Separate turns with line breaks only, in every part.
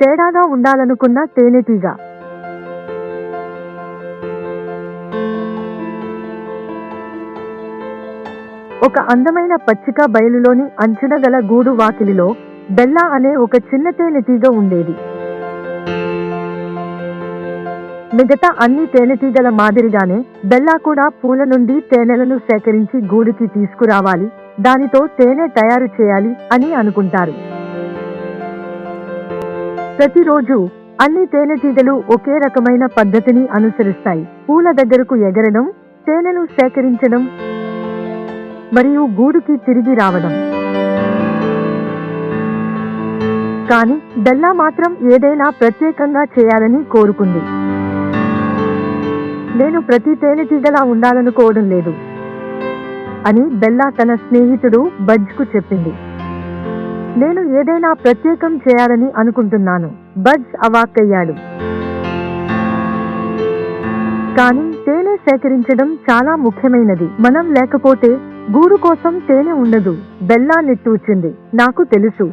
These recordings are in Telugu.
తేడాగా ఉండాలనుకున్న తేనెటీగ ఒక అందమైన పచ్చిక బయలులోని అంచున గల గూడు వాకిలిలో బెల్లా అనే ఒక చిన్న తేనెటీగ ఉండేది. మిగతా అన్ని తేనెటీగల మాదిరిగానే బెల్లా కూడా పూల నుండి తేనెలను సేకరించి గూడుకి తీసుకురావాలి దానితో తేనె తయారు చేయాలి అని అనుకుంటారు. ప్రతిరోజు అన్ని తేనెటీగలు ఒకే రకమైన పద్ధతిని అనుసరిస్తాయి. పూల దగ్గరకు ఎగరడం తేనెను సేకరించడం మరియు గూడుకి తిరిగి రావడం. కానీ బెల్లా మాత్రం ఏదైనా ప్రత్యేకంగా చేయాలని కోరుకుంది. నేను ప్రతి తేనెటీగలా ఉండాలనుకోవడం లేదు అని బెల్లా తన స్నేహితుడు బజ్కు చెప్పింది. నేను ఏదైనా ప్రత్యేకం చేయాలని అనుకుంటున్నాను. బజ్ అవాక్కయ్యాడు. కానీ తేనె సేకరించడం చాలా ముఖ్యమైనది. మనం లేకపోతే గూడు కోసం తేనె ఉండదు. బెల్లా నిట్టూచింది నాకు తెలుసు.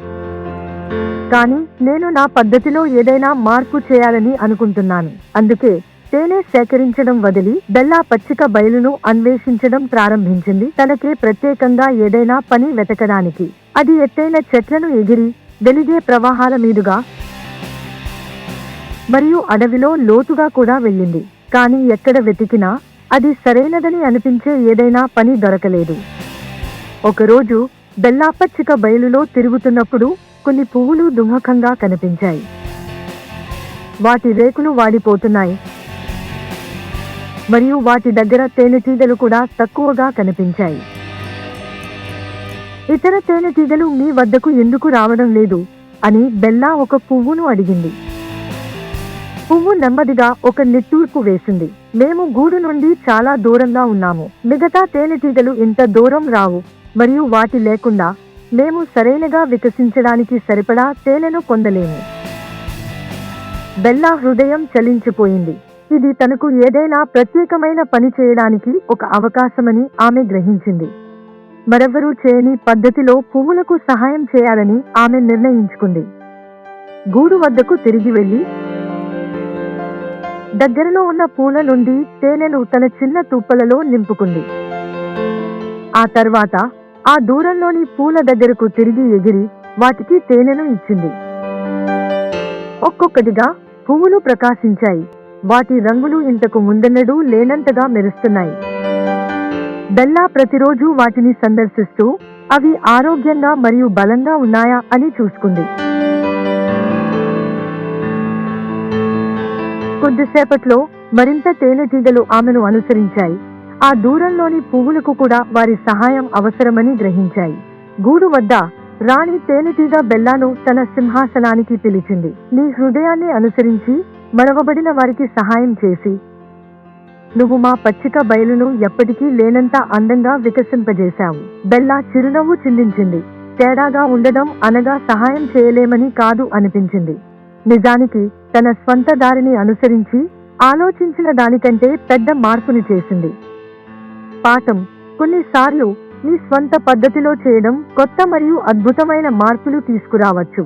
కానీ నేను నా పద్ధతిలో ఏదైనా మార్పు చేయాలని అనుకుంటున్నాను. అందుకే తేనె సేకరించడం వదిలి బెల్లా పచ్చిక బయలును అన్వేషించడం ప్రారంభించింది. తనకే ప్రత్యేకంగా ఏదైనా పని వెతకడానికి. అది ఎత్తైన చెట్లను ఎగిరి వెలిగే ప్రవాహాల మీదుగా మరియు అడవిలో లోతుగా కూడా వెళ్ళింది. కానీ ఎక్కడ వెతికినా అది సరైనదని అనిపించే ఏదైనా పని దొరకలేదు. ఒకరోజు బెల్లాపచ్చిక బయలులో తిరుగుతున్నప్పుడు కొన్ని పువ్వులు దుమ్మకంగా కనిపించాయి. వాటి రేకులు వాడిపోతున్నాయి. మరియు వాటి దగ్గర తేనెటీగలు కూడా తక్కువగా కనిపించాయి. ఇతర తేనెటీగలు మీ వద్దకు ఎందుకు రావడం లేదు? అని బెల్లా ఒక పువ్వును అడిగింది. పువ్వు నెమ్మదిగా ఒక నిట్టూర్పు వేసింది. మేము గూడు నుండి చాలా దూరంగా ఉన్నాము. మిగతా తేనెటీగలు ఇంత దూరం రావు. మరియు వాటి లేకుండా మేము సరైనగా వికసించడానికి సరిపడా తేనెను పొందలేము. బెల్లా హృదయం చలించిపోయింది. ఇది తనకు ఏదైనా ప్రత్యేకమైన పని చేయడానికి ఒక అవకాశమని ఆమె గ్రహించింది. మరెవ్వరూ చేయని పద్ధతిలో పువ్వులకు సహాయం చేయాలని ఆమె నిర్ణయించుకుంది. గూడు వద్దకు తిరిగి వెళ్ళి దగ్గరలో ఉన్న పూల నుండి తేనెను తన చిన్న తుప్పలలో నింపుకుంది. ఆ తర్వాత ఆ దూరంలోని పూల దగ్గరకు తిరిగి ఎగిరి వాటికి తేనెను ఇచ్చింది. ఒక్కొక్కటిగా పువ్వులు ప్రకాశించాయి. వాటి రంగులు ఇంతకు ముందెన్నడూ లేనంతగా మెరుస్తున్నాయి. బెల్లా ప్రతిరోజు వాటిని సందర్శిస్తూ అవి ఆరోగ్యంగా మరియు బలంగా ఉన్నాయా అని చూసుకుంది. కొద్దిసేపట్లో మరింత తేనెటీగలు ఆమెను అనుసరించాయి. ఆ దూరంలోని పువ్వులకు కూడా వారి సహాయం అవసరమని గ్రహించాయి. గూడు వద్ద రాణి తేనెటీగ బెల్లాను తన సింహాసనానికి పిలిచింది. నీ హృదయాన్ని అనుసరించి మరవబడిన వారికి సహాయం చేసి నువ్వు మా పచ్చిక బయలును ఎప్పటికీ లేనంత అందంగా వికసింపజేశావు. బెల్లా చిరునవ్వు చిందించింది. తేడాగా ఉండడం అనగా సహాయం చేయలేమని కాదు అనిపించింది. నిజానికి తన స్వంత దారిని అనుసరించి ఆలోచించిన దానికంటే పెద్ద మార్పుని చేసింది. పాఠం. కొన్నిసార్లు మీ స్వంత పద్ధతిలో చేయడం కొత్త మరియు అద్భుతమైన మార్పులు తీసుకురావచ్చు.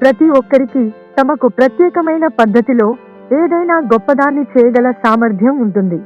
ప్రతి ఒక్కరికి తమకు ప్రత్యేకమైన పద్ధతిలో ఏదైనా గొప్పదాన్ని చేయగల సామర్థ్యం ఉంటుంది.